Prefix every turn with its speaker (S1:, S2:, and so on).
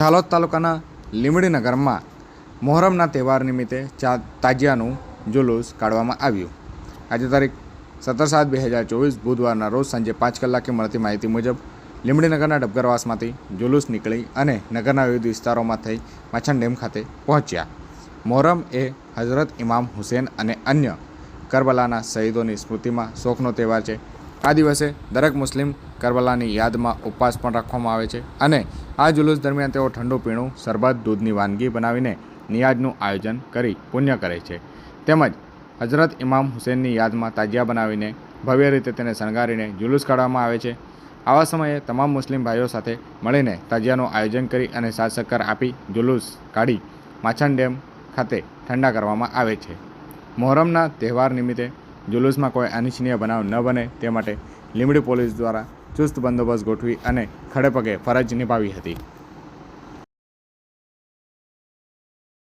S1: હાલોદ તાલુકાના લીંબડી નગરમાં મોહરમના તહેવાર નિમિત્તે ચા તાજિયાનું જુલુસ કાઢવામાં આવ્યું. આજે તારીખ સત્તર સાત બે હજાર ચોવીસ બુધવારના રોજ સાંજે પાંચ કલાકે મળતી માહિતી મુજબ લીંબડી નગરના ડબગરવાસમાંથી જુલુસ નીકળી અને નગરના વિવિધ વિસ્તારોમાં થઈ માછણ ડેમ ખાતે પહોંચ્યા. મોહરમ એ હઝરત ઇમામ હુસેન અને અન્ય કરબલાના શહીદોની સ્મૃતિમાં શોકનો તહેવાર છે. આ દિવસે દરેક મુસ્લિમ કરબલાની યાદમાં ઉપવાસ પણ રાખવામાં આવે છે અને આ જુલુસ દરમિયાન તેઓ ઠંડુ પીણું, શરબત, દૂધની વાનગી બનાવીને નિયાજનું આયોજન કરી પુણ્ય કરે છે. તેમજ હઝરત ઇમામ હુસેનની યાદમાં તાજિયા બનાવીને ભવ્ય રીતે તેને શણગારીને જુલુસ કાઢવામાં આવે છે. આવા સમયે તમામ મુસ્લિમ ભાઈઓ સાથે મળીને તાજિયાનું આયોજન કરી અને સાથ સહકાર આપી જુલુસ કાઢી માછણ ડેમ ખાતે ઠંડા કરવામાં આવે છે. મોહરમના તહેવાર નિમિત્તે જુલુસમાં કોઈ અનિચ્છનીય બનાવ ન બને તે માટે લીંબડી પોલીસ દ્વારા ચુસ્ત બંદોબસ્ત ગોઠવી અને ખડેપગે ફરજ નિભાવી હતી.